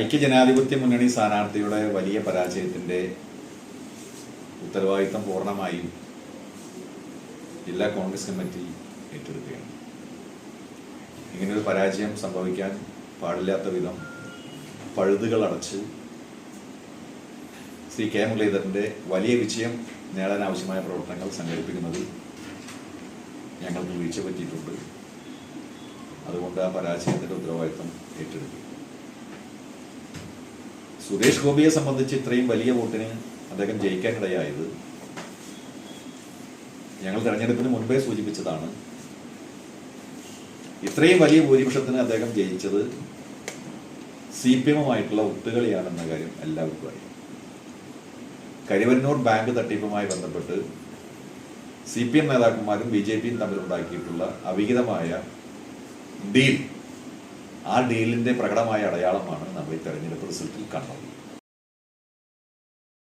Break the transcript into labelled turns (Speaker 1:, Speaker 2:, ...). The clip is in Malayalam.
Speaker 1: ഐക്യജനാധിപത്യ മുന്നണി സ്ഥാനാർത്ഥിയുടെ വലിയ പരാജയത്തിന്റെ ഉത്തരവാദിത്തം പൂർണമായും ജില്ലാ കോൺഗ്രസ് കമ്മിറ്റി ഏറ്റെടുക്കുകയാണ്. ഇങ്ങനൊരു പരാജയം സംഭവിക്കാൻ പാടില്ലാത്ത വിധം പഴുതുകൾ അടച്ച് ശ്രീ കെ മുരളീധരന്റെ വലിയ വിജയം നേടാൻ ആവശ്യമായ പ്രവർത്തനങ്ങൾ സംഘടിപ്പിക്കുന്നതിൽ ഞങ്ങൾക്ക് വീഴ്ച പറ്റിയിട്ടുണ്ട്. അതുകൊണ്ട് ആ പരാജയത്തിന്റെ ഉത്തരവാദിത്തം ഏറ്റെടുക്കും. സുരേഷ് ഗോപിയെ സംബന്ധിച്ച് ഇത്രയും വലിയ വോട്ടിന് അദ്ദേഹം ജയിക്കാൻ ജയിക്കാനിടയായത് ഞങ്ങൾ തെരഞ്ഞെടുപ്പിന് മുൻപേ സൂചിപ്പിച്ചതാണ്. ഇത്രയും വലിയ ഭൂരിപക്ഷത്തിന് അദ്ദേഹം ജയിച്ചത് സി പി എമ്മുമായിട്ടുള്ള ഒത്തുകളിയാണെന്ന കാര്യം എല്ലാവർക്കും അറിയാം. കരിവന്നൂർ ബാങ്ക് തട്ടിപ്പുമായി ബന്ധപ്പെട്ട് സി പി എം നേതാക്കന്മാരും ബി ജെ പിയും തമ്മിലുണ്ടാക്കിയിട്ടുള്ള അവിഹിതമായ ഡീൽ ആ ഡീലിന്റെ പ്രകടമായ അടയാളമാണ് നമ്മൾ ഈ തെരഞ്ഞെടുപ്പ് റിസൾട്ടിൽ കണ്ടത്.